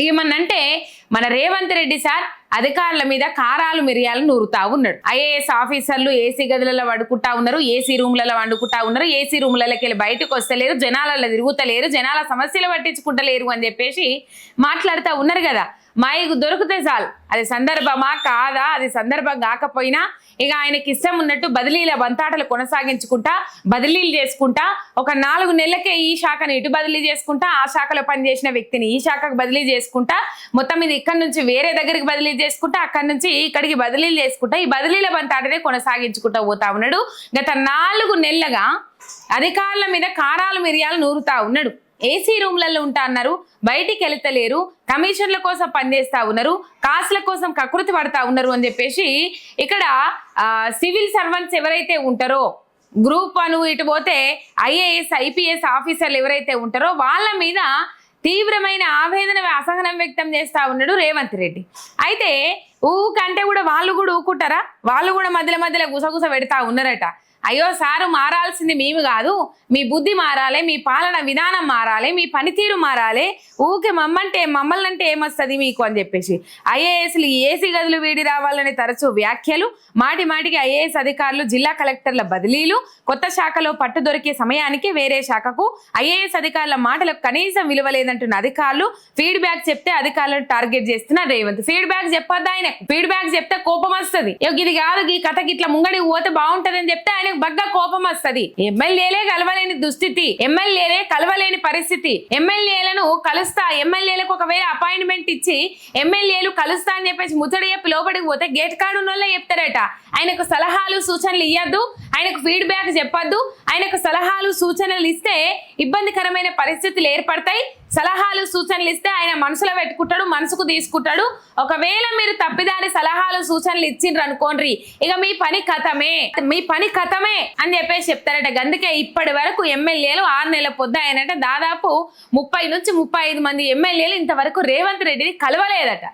ఏమన్నంటే మన రేవంత్ రెడ్డి సార్ అధికారుల మీద కారాలు మిరియాలు నూరుతా ఉన్నాడు. ఐఏఎస్ ఆఫీసర్లు ఏసీ గదులలో వండుకుంటా ఉన్నారు ఏసీ రూమ్లలో వండుకుంటా ఉన్నారు ఏసీ రూమ్లలోకి వెళ్ళి బయటకు వస్తలేరు జనాలలో తిరుగుతలేరు జనాల సమస్యలు పట్టించుకుంటలేరు అని చెప్పేసి మాట్లాడుతూ ఉన్నారు కదా. మైకు దొరికితే చాలు. అది సందర్భమా కాదా? అది సందర్భం కాకపోయినా ఇక ఆయనకి ఇష్టం ఉన్నట్టు బదిలీల బంతాటలు కొనసాగించుకుంటా బదిలీలు చేసుకుంటా ఒక నాలుగు నెలలకే ఈ శాఖను ఇటు బదిలీ చేసుకుంటా ఆ శాఖలో పనిచేసిన వ్యక్తిని ఈ శాఖకు బదిలీ చేసుకుంటా మొత్తం ఇది ఇక్కడ నుంచి వేరే దగ్గరికి బదిలీ చేసుకుంటా అక్కడ నుంచి ఇక్కడికి బదిలీలు చేసుకుంటా ఈ బదిలీల బంతాటనే కొనసాగించుకుంటా పోతా ఉన్నాడు. గత నాలుగు నెలలుగా అధికారుల మీద కారాలు మిరియాలు నూరుతా ఉన్నాడు. ఏసీ రూమ్లలో ఉంటా అన్నారు బయటికి వెళ్తలేరు కమిషన్ల కోసం పనిచేస్తా ఉన్నారు కాసుల కోసం కకృతి పడతా ఉన్నారు అని చెప్పేసి ఇక్కడ సివిల్ సర్వెంట్స్ ఎవరైతే ఉంటారో గ్రూప్ వన్ ఇటు పోతే ఐఏఎస్ ఐపీఎస్ ఆఫీసర్లు ఎవరైతే ఉంటారో వాళ్ళ మీద తీవ్రమైన ఆవేదన అసహనం వ్యక్తం చేస్తా ఉన్నాడు రేవంత్ రెడ్డి. అయితే ఊకంటే కూడా వాళ్ళు కూడా ఊకుంటారా? వాళ్ళు కూడా మధ్యలో మధ్యలో గుసగుస పెడతా ఉన్నారట. అయ్యో సారు మారాల్సింది మేము కాదు. మీ బుద్ధి మారాలి మీ పాలన విధానం మారాలి మీ పనితీరు మారాలి. ఊకే మమ్మంటే మమ్మల్ని అంటే ఏమొస్తుంది మీకు అని చెప్పేసి. ఐఏఎస్లు ఏసీ గదులు వీడి రావాలని తరచూ వ్యాఖ్యలు మాటి మాటికి ఐఏఎస్ అధికారులు జిల్లా కలెక్టర్ల బదిలీలు కొత్త శాఖలో పట్టు దొరికే సమయానికి వేరే శాఖకు ఐఏఎస్ అధికారుల మాటలకు కనీసం విలువ లేదంటున్న అధికారులు ఫీడ్బ్యాక్ చెప్తే అధికారులను టార్గెట్ చేస్తున్న రేవంత్. ఫీడ్బ్యాక్ చెప్పొద్దు ఆయన. ఫీడ్బ్యాక్ చెప్తే కోపం వస్తుంది. ఇది కాదు ఈ కథకి ఇట్లా ముంగడి పోతే బాగుంటదని చెప్తే ఆయనకు బగ్గా కోపం వస్తుంది. ఎమ్మెల్యేలే కలవలేని దుస్థితి ఎమ్మెల్యేలే కలవలేని పరిస్థితి. ఎమ్మెల్యేలను కలుస్తా ఎమ్మెల్యేలకు ఒకవేళ అపాయింట్మెంట్ ఇచ్చి ఎమ్మెల్యేలు కలుస్తా అని చెప్పేసి ముచ్చడి చెప్పి లోపలికి పోతే గేట్ కార్డు ఉన్న వాళ్ళే చెప్తారట. ఆయనకు సలహాలు సూచనలు ఇవ్వద్దు ఆయనకు ఫీడ్బ్యాక్ చెప్పొద్దు. ఆయనకు సలహాలు సూచనలు ఇస్తే ఇబ్బందికరమైన పరిస్థితులు ఏర్పడతాయి. సలహాలు సూచనలు ఇస్తే ఆయన మనసులో పెట్టుకుంటాడు మనసుకు తీసుకుంటాడు. ఒకవేళ మీరు తప్పిదారి సలహాలు సూచనలు ఇచ్చిండ్రు అనుకోండి ఇక మీ పని కథమే. మీ పని కథమే అని చెప్పేసి చెప్తారట. అందుకే ఇప్పటి వరకు ఎమ్మెల్యేలు ఆరు నెలల పొద్దు దాదాపు ముప్పై నుంచి ముప్పై ఐదు మంది ఎమ్మెల్యేలు ఇంతవరకు రేవంత్ రెడ్డిని కలవలేదట.